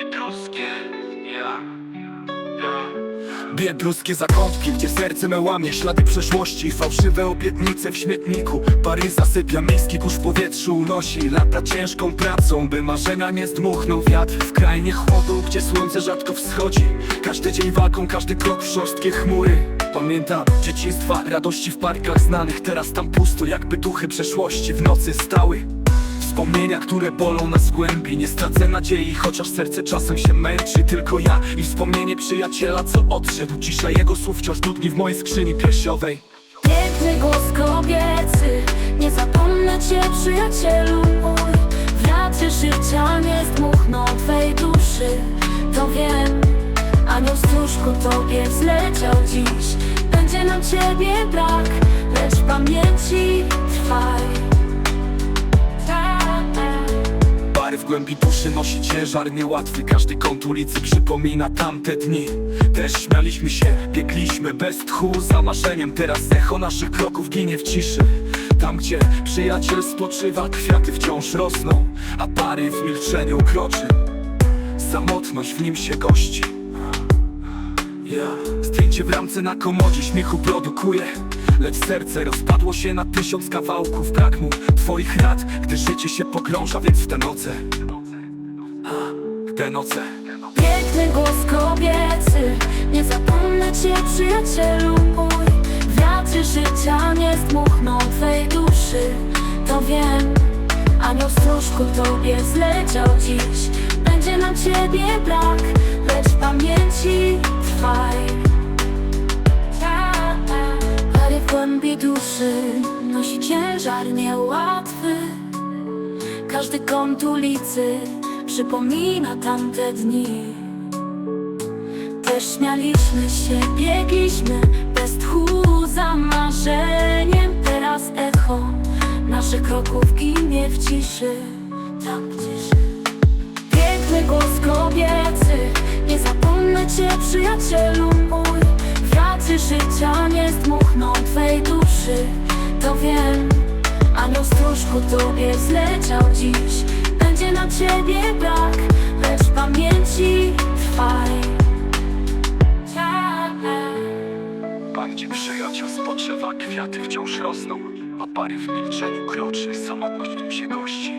Biedruskie, ja. Biedruskie zakątki, gdzie serce me łamie Ślady przeszłości, fałszywe obietnice w śmietniku. Pary zasypia, miejski kurz w powietrzu unosi. Lata ciężką pracą, by marzenia nie zdmuchnął wiatr. W krainie chłodu, gdzie słońce rzadko wschodzi. Każdy dzień walką, każdy krok w szorstkie chmury. Pamiętam dzieciństwa, radości w parkach znanych. Teraz tam pusto, jakby duchy przeszłości w nocy stały Wspomnienia, które bolą nas w głębi. Nie stracę nadziei, chociaż serce czasem się męczy. Tylko ja i wspomnienie przyjaciela, co odszedł. Cisza jego słów wciąż dudni w mojej skrzyni piersiowej. Piękny głos kobiecy Nie zapomnę cię przyjacielu mój. Wiatr życia nie zdmuchnął twej duszy To wiem. Anioł stróżku tobie zleciał dziś. Będzie nam ciebie brak głębi duszy nosi ciężar niełatwy. Każdy kąt ulicy przypomina tamte dni. Też śmialiśmy się, biegliśmy bez tchu Za marzeniem. Teraz echo naszych kroków ginie w ciszy. Tam gdzie przyjaciel spoczywa, kwiaty wciąż rosną A pary w milczeniu kroczy. Samotność w nim się gości. Zdjęcie w ramce na komodzie śmiechu produkuje Lecz serce rozpadło się na tysiąc kawałków. Brak mu twoich rad, gdy życie się pogrąża Więc w te noce. A, te noce. Piękny głos kobiecy Nie zapomnę cię przyjacielu mój. Wiatr życia nie zdmuchną twej duszy To wiem. Anioł stróżku tobie zleciał dziś. Będzie nam ciebie brak Lecz pamięci trwaj głębi duszy Nosi ciężar niełatwy. Każdy kąt ulicy przypomina tamte dni. Też śmialiśmy się, biegliśmy bez tchu za marzeniem. Teraz echo naszych kroków ginie w ciszy. Tam ciszy Piękny głos kobiecy Nie zapomnę cię przyjacielu mój Wiatr życia nie zdmuchną twej duszy. To wiem. Anioł stróżku tobie zleciał dziś. Będzie nam ciebie brak Lecz pamięci trwaj. Tam gdzie przyjaciel spoczywa, kwiaty wciąż rosną. A pary w milczeniu kroczy, samotność się gości